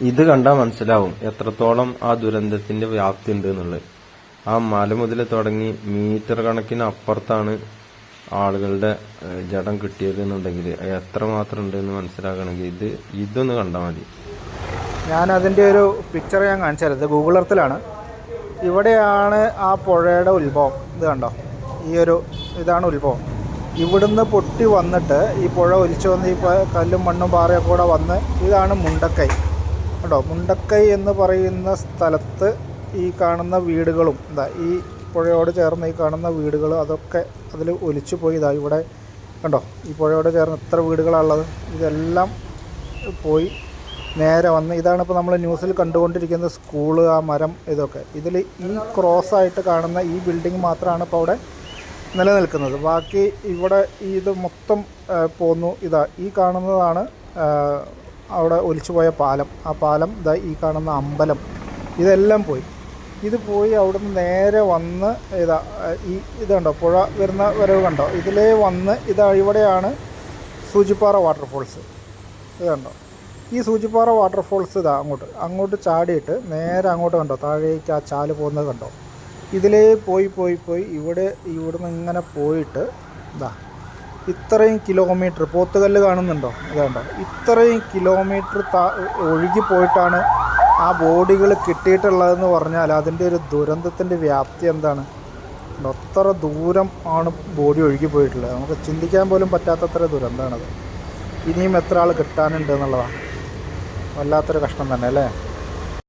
ഇത് കണ്ടാൽ മനസ്സിലാവും എത്രത്തോളം ആ ദുരന്തത്തിന്റെ വ്യാപ്തി ഉണ്ട് എന്നുള്ളത്. ആ മല മുതൽ തുടങ്ങി മീറ്റർ കണക്കിന് അപ്പുറത്താണ് ആളുകളുടെ ജഡം കിട്ടിയത് എന്നുണ്ടെങ്കിൽ ഉണ്ട് എന്ന് മനസ്സിലാക്കണമെങ്കിൽ ഇത് ഇതൊന്ന് കണ്ടാൽ മതി. ഞാൻ അതിന്റെ ഒരു പിക്ചർ ഞാൻ കാണിച്ചു ഇത് ഗൂഗിൾ എർത്തിലാണ് ഇവിടെയാണ് ആ പുഴയുടെ ഉത്ഭവം. ഇത് കണ്ടോ? ഈ ഒരു ഇതാണ് ഉത്ഭവം. ഇവിടുന്ന് പൊട്ടി വന്നിട്ട് ഈ പുഴ ഒലിച്ചു വന്ന് ഈ കല്ലും മണ്ണും പാറയൊക്കെ കൂടെ വന്ന് ഇതാണ് മുണ്ടക്കൈ. കേട്ടോ മുണ്ടക്കൈ എന്ന് പറയുന്ന സ്ഥലത്ത് ഈ കാണുന്ന വീടുകളും എന്താ ഈ പുഴയോട് ചേർന്ന് ഈ കാണുന്ന വീടുകൾ അതൊക്കെ അതിൽ ഒലിച്ചു പോയി. ഇതാ ഇവിടെ കണ്ടോ? ഈ പുഴയോട് ചേർന്ന് എത്ര വീടുകളാണുള്ളത്? ഇതെല്ലാം പോയി നേരെ വന്ന് ഇതാണ് ഇപ്പോൾ നമ്മൾ ന്യൂസിൽ കണ്ടുകൊണ്ടിരിക്കുന്ന സ്കൂൾ ആ മരം ഇതൊക്കെ. ഇതിൽ ഈ ക്രോസ് ആയിട്ട് കാണുന്ന ഈ ബിൽഡിംഗ് മാത്രമാണ് ഇപ്പോൾ അവിടെ നിലനിൽക്കുന്നത്. ബാക്കി ഇവിടെ ഇത് മൊത്തം പോന്നു. ഇതാ ഈ കാണുന്നതാണ് അവിടെ ഒലിച്ചുപോയ പാലം. ആ പാലം ദാ ഈ കാണുന്ന അമ്പലം. ഇതെല്ലാം പോയി. ഇത് പോയി അവിടുന്ന് നേരെ വന്ന് ഇതാ ഈ ഇതുണ്ടോ പുഴ വരുന്ന വരവ് കണ്ടോ? ഇതിലേ വന്ന് ഇതാ ഇവിടെയാണ് സൂചിപ്പാറ വാട്ടർഫോൾസ്. ഇതുണ്ടോ ഈ സൂചിപ്പാറ വാട്ടർഫോൾസ് ഇതാ അങ്ങോട്ട്. അങ്ങോട്ട് ചാടിയിട്ട് നേരെ അങ്ങോട്ട് കണ്ടോ? താഴേക്ക് ആ ചാൽ പോകുന്നത് കണ്ടോ? ഇതിലേ പോയി പോയി പോയി. ഇവിടെ ഇവിടുന്ന് ഇങ്ങനെ പോയിട്ട് ഇതാ ഇത്രയും കിലോമീറ്റർ പോത്തുകല്ല് കാണുന്നുണ്ടോ? ഇത് കണ്ടോ? ഇത്രയും കിലോമീറ്റർ താ ഒഴുകി പോയിട്ടാണ് ആ ബോഡികൾ കിട്ടിയിട്ടുള്ളതെന്ന് പറഞ്ഞാൽ അതിന്റെ ഒരു ദുരന്തത്തിന്റെ വ്യാപ്തി എന്താണ്? എത്ര ദൂരം ആണ് ബോഡി ഒഴുകി പോയിട്ടുള്ളത്. നമുക്ക് ചിന്തിക്കാൻ പോലും പറ്റാത്തത്ര ദുരന്തമാണത്. ഇനിയും എത്ര ആൾ കിട്ടാനുണ്ട് എന്നുള്ളതാണ്. വല്ലാത്തൊരു കഷ്ടം തന്നെ അല്ലേ?